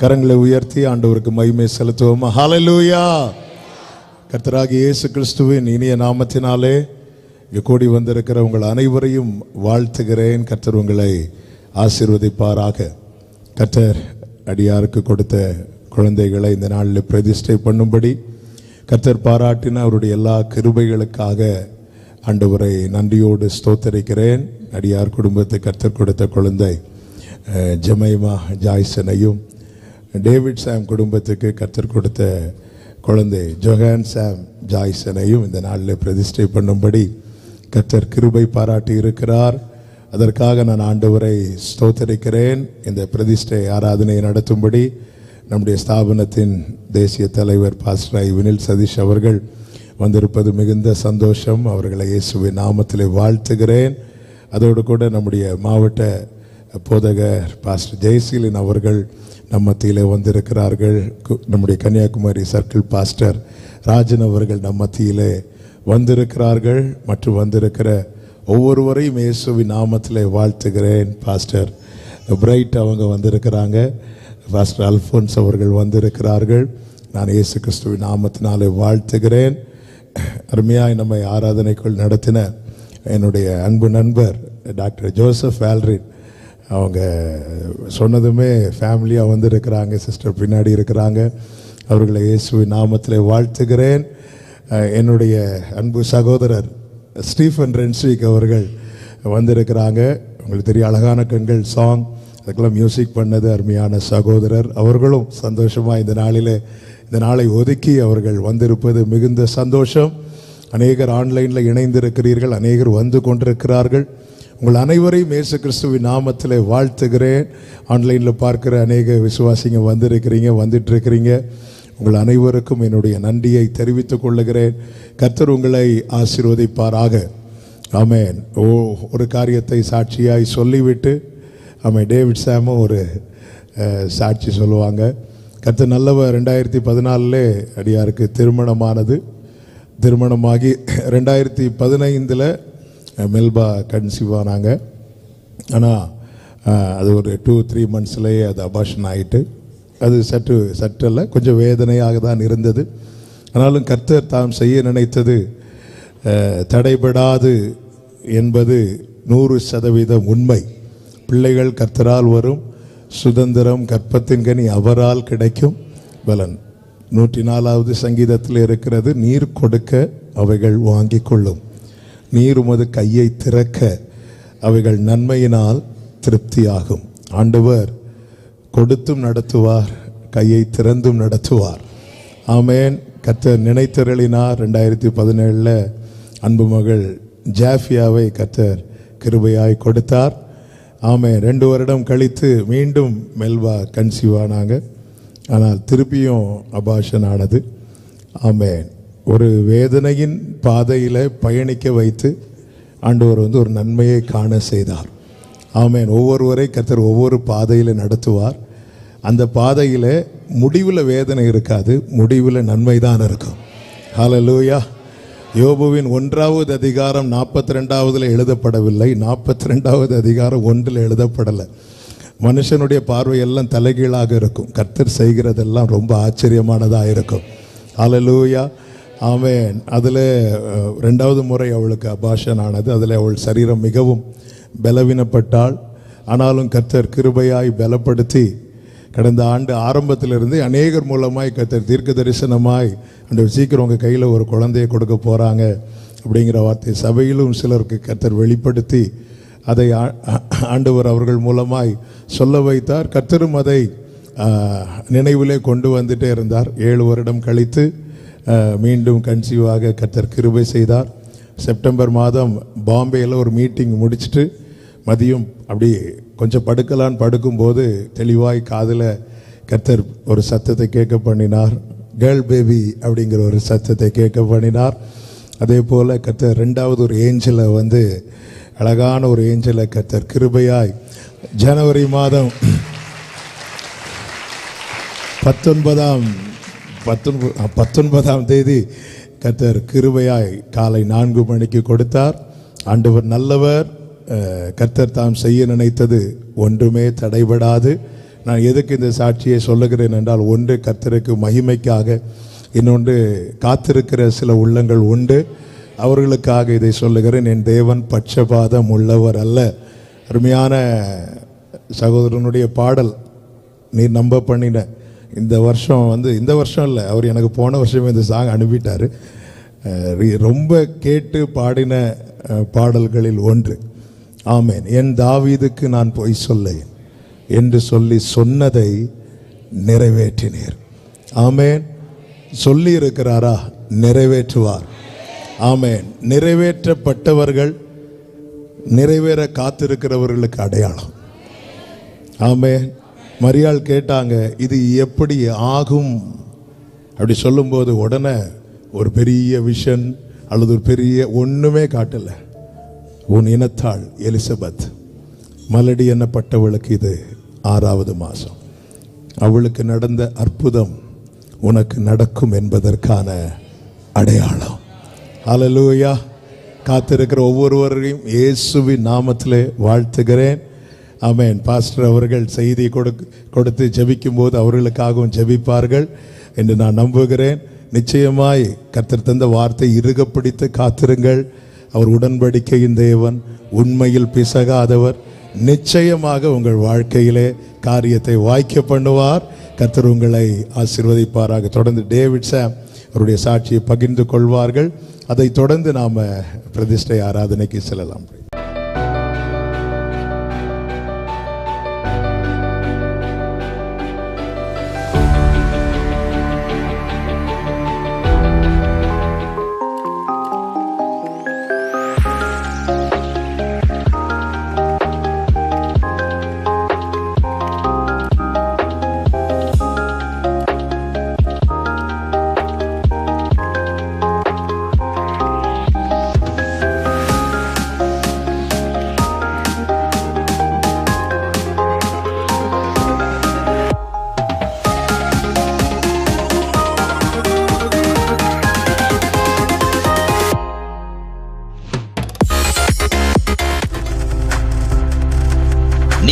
கரங்களை உயர்த்தி ஆண்டவருக்கு மகிமை செலுத்துவோம்? ஹலலூயா கர்த்தராகி இயேசு கிறிஸ்துவின் இனிய நாமத்தினாலே இங்கே கூடி வந்திருக்கிற உங்கள் அனைவரையும் வாழ்த்துகிறேன். கர்த்தர் உங்களை ஆசீர்வதிப்பாராக. கர்த்தர் அடியாருக்கு கொடுத்த குழந்தைகளை இந்த நாளில் பிரதிஷ்டை பண்ணும்படி கர்த்தர் பாராட்டின அவருடைய எல்லா கிருபைகளுக்காக ஆண்டவரை நன்றியோடு ஸ்தோத்தரிக்கிறேன். அடியார் குடும்பத்தை கர்த்தர் கொடுத்த குழந்தை ஜமைமா ஜெமைமா ஜாய்சனையும் டேவிட் சாம் குடும்பத்துக்கு கர்த்தர் கொடுத்த குழந்தை ஜொஹான் சாம் ஜாய்சனையும் இந்த நாளில் பிரதிஷ்டை பண்ணும்படி கற்றர் கிருபை பாராட்டி இருக்கிறார். அதற்காக நான் ஆண்டவரை ஸ்தோத்தரிக்கிறேன். இந்த பிரதிஷ்டை ஆராதனையை நடத்தும்படி நம்முடைய ஸ்தாபனத்தின் தேசிய தலைவர் பாஸ்ராய் வினில் சதீஷ் அவர்கள் வந்திருப்பது மிகுந்த சந்தோஷம். அவர்களை இயேசுவின் நாமத்திலே வாழ்த்துகிறேன். அதோடு கூட நம்முடைய மாவட்ட போதகர் பாஸ்டர் ஜெயசீலன் அவர்கள் நம் மத்தியிலே வந்திருக்கிறார்கள். கு- நம்முடைய கன்னியாகுமரி சர்க்கிள் பாஸ்டர் ராஜன் அவர்கள் நம் மத்தியிலே வந்திருக்கிறார்கள். மற்றும் வந்திருக்கிற ஒவ்வொருவரையும் இயேசுவின் நாமத்தில் வாழ்த்துகிறேன் பாஸ்டர். பிரைட் அவங்க வந்திருக்கிறாங்க. பாஸ்டர் அல்ஃபோன்ஸ் அவர்கள் வந்திருக்கிறார்கள். நான் இயேசு கிறிஸ்துவின் நாமத்தினாலே வாழ்த்துகிறேன். அருமையாக நம்மை ஆராதனைக்குள் நடத்தின என்னுடைய அன்பு நண்பர் டாக்டர் ஜோசப் ஆல்ரிட் அவங்க சொன்னதுமே ஃபேமிலியாக வந்திருக்கிறாங்க சிஸ்டர் பின்னாடி இருக்கிறாங்க. அவர்களை இயேசுவின் நாமத்தில் வாழ்த்துகிறேன். என்னுடைய அன்பு சகோதரர் ஸ்டீஃபன் ரென்ஸ்விக் அவர்கள் வந்திருக்கிறாங்க. உங்களுக்கு தெரிய அழகான கண்கள் சாங் அதுக்கெல்லாம் மியூசிக் பண்ணது அருமையான சகோதரர். அவர்களும் சந்தோஷமாக இந்த நாளில் இந்த நாளை ஒதுக்கி அவர்கள் வந்திருப்பது மிகுந்த சந்தோஷம். அநேகர் ஆன்லைனில் இணைந்திருக்கிறீர்கள் அநேகர் வந்து கொண்டிருக்கிறார்கள். உங்கள் அனைவரையும் இயேசு கிறிஸ்துவின் நாமத்தில் வாழ்த்துகிறேன். ஆன்லைனில் பார்க்குற அநேக விசுவாசிங்க வந்திருக்கிறீங்க வந்துட்டுருக்கிறீங்க. உங்கள் அனைவருக்கும் என்னுடைய நன்றியை தெரிவித்துக் கொள்ளுகிறேன். கர்த்தர் உங்களை ஆசீர்வதிப்பாராக. ஆமேன். ஓ ஒரு காரியத்தை சாட்சியாய் சொல்லிவிட்டு ஆமென் டேவிட் சாமும் ஒரு சாட்சி சொல்லுவாங்க. கர்த்தர் நல்லவர் ரெண்டாயிரத்தி பதினாலில் அடியாருக்கு திருமணமானது. திருமணமாகி ரெண்டாயிரத்தி பதினைந்தில் மெல்பா கன்சீவ் ஆனாங்க ஆனால் அது ஒரு டூ த்ரீ மந்த்ஸ்லேயே அது அபாஷன் ஆகிட்டு அது சற்று சற்றல்ல கொஞ்சம் வேதனையாக தான் இருந்தது. ஆனாலும் கர்த்தர் தாம் செய்ய நினைத்தது தடைபடாது என்பது நூறு சதவீதம் உண்மை. பிள்ளைகள் கர்த்தரால் வரும் சுதந்திரம் கற்பத்தின் கனி அவரால் கிடைக்கும் பலன். நூற்றி நாலாவது சங்கீதத்தில் இருக்கிறது நீர் கொடுக்க அவைகள் வாங்கிக் கொள்ளும். நீர் உமது கையை திறக்க அவைகள் நன்மையினால் திருப்தியாகும். ஆண்டவர் கொடுத்தும் நடத்துவார் கையை திறந்தும் நடத்துவார். ஆமேன். கத்தர் நினைத்தருளினார். ரெண்டாயிரத்தி பதினேழில் அன்பு மகள் ஜாஃபியாவை கத்தர் கிருபையாய் கொடுத்தார். ஆமே ரெண்டு வருடம் கழித்து மீண்டும் மெல்வா கன்சீவ் ஆனாங்க ஆனால் திருப்பியும் அபாஷன் ஆனது ஆமேன். ஒரு வேதனையின் பாதையில் பயணிக்க வைத்து ஆண்டவர் வந்து ஒரு நன்மையை காண செய்தார். ஆமேன். ஒவ்வொருவரை கர்த்தர் ஒவ்வொரு பாதையில் நடத்துவார். அந்த பாதையில் முடிவில் வேதனை இருக்காது முடிவில் நன்மை தான் இருக்கும். லூயா யோபுவின் ஒன்றாவது அதிகாரம் நாற்பத்தி ரெண்டாவதில் எழுதப்படவில்லை. நாற்பத்தி ரெண்டாவது அதிகாரம் ஒன்றில் எழுதப்படலை. மனுஷனுடைய பார்வையெல்லாம் தலைகீழாக இருக்கும். கர்த்தர் செய்கிறதெல்லாம் ரொம்ப ஆச்சரியமானதாக இருக்கும். ஹalleluya அவன் அதில் ரெண்டாவது முறை அவளுக்கு அபாஷன் ஆனது அதில் அவள் சரீரம் மிகவும் பலவீனப்பட்டாள். ஆனாலும் கர்த்தர் கிருபையாய் பலப்படுத்தி கடந்த ஆண்டு ஆரம்பத்திலிருந்து அநேகர் மூலமாய் கர்த்தர் தீர்க்க தரிசனமாய் அந்த சீக்கிரம் உங்கள் கையில் ஒரு குழந்தையை கொடுக்க போகிறாங்க அப்படிங்கிற வார்த்தை சபையிலும் சிலருக்கு கர்த்தர் வெளிப்படுத்தி அதை ஆ- ஆண்டவர் அவர்கள் மூலமாய் சொல்ல வைத்தார். கர்த்தரும் அதை நினைவிலே கொண்டு வந்துட்டே இருந்தார். ஏழு வருடம் கழித்து மீண்டும் கன்சீவாக கர்த்தர் கிருபை செய்தார். செப்டம்பர் மாதம் பாம்பேயில் ஒரு மீட்டிங் முடிச்சுட்டு மதியம் அப்படி கொஞ்சம் படுக்கலான்னு படுக்கும்போது தெளிவாய் காதில் கர்த்தர் ஒரு சத்தத்தை கேட்க பண்ணினார். கேர்ள் பேபி அப்படிங்கிற ஒரு சத்தத்தை கேட்க பண்ணினார். அதே போல் கர்த்தர் ரெண்டாவது ஒரு ஏஞ்சலை வந்து அழகான ஒரு ஏஞ்சலை கத்தர் கிருபையாய் ஜனவரி மாதம் பத்தொன்பதாம் பத்தொன்பது பத்தொன்பதாம் தேதி கர்த்தர் கிருபையாய் காலை நான்கு மணிக்கு கொடுத்தார். ஆண்டவர் நல்லவர். கர்த்தர் தாம் செய்ய நினைத்தது ஒன்றுமே தடைபடாது. நான் எதுக்கு இந்த சாட்சியை சொல்லுகிறேன் என்றால் ஒன்று கர்த்தருக்கு மகிமைக்காக இன்னொன்று காத்திருக்கிற சில உள்ளங்கள் உண்டு. அவர்களுக்காக இதை சொல்லுகிறேன். என் தேவன் பட்சபாதம் உள்ளவர் அல்ல. அருமையான சகோதரனுடைய பாடல் நீ நம்ப பண்ணின இந்த வருஷம் வந்து இந்த வருஷம் இல்லை அவர் எனக்கு போன வருஷமே இந்த சாங் அனுப்பிட்டார். ரொம்ப கேட்டு பாடின பாடல்களில் ஒன்று. ஆமேன். என் தாவீதுக்கு நான் பொய் சொல்லேன். என்று சொல்லி சொன்னதை நிறைவேற்றினீர். ஆமேன். சொல்லி இருக்கிறாரா நிறைவேற்றுவார். ஆமேன். நிறைவேற்றப்பட்டவர்கள் நிறைவேற காத்திருக்கிறவர்களுக்கு அடையாளம். ஆமேன். மரியாள் கேட்டாங்க இது எப்படி ஆகும்? அப்படி சொல்லும்போது உடனே ஒரு பெரிய விஷன் அல்லது ஒரு பெரிய ஒன்றுமே காட்டலை. உன் இனத்தாள் எலிசபெத். மலடி என்னப்பட்டவளுக்கு இது ஆறாவது மாதம் அவளுக்கு நடந்த அற்புதம் உனக்கு நடக்கும் என்பதற்கான அடையாளம். அலலூயா காத்திருக்கிற ஒவ்வொருவரையும் இயேசுவின் நாமத்திலே வாழ்த்துகிறேன். ஆமென். பாஸ்டர் அவர்கள் செய்தி கொடு கொடுத்து ஜபிக்கும்போது அவர்களுக்காகவும் ஜெபிப்பார்கள் என்று நான் நம்புகிறேன். நிச்சயமாய் கர்த்தர் தந்த வார்த்தை இறுக பிடித்து காத்திருங்கள். அவர் உடன்படிக்கையின் தேவன் உண்மையில் பிசகாதவர். நிச்சயமாக உங்கள் வாழ்க்கையிலே காரியத்தை வாய்க்க பண்ணுவார். கர்த்தர் உங்களை ஆசீர்வதிப்பாராக. தொடர்ந்து டேவிட் சாம் அவருடைய சாட்சியை பகிர்ந்து கொள்வார்கள். அதை தொடர்ந்து நாம பிரதிஷ்டை ஆராதனைக்கு செல்லலாம்.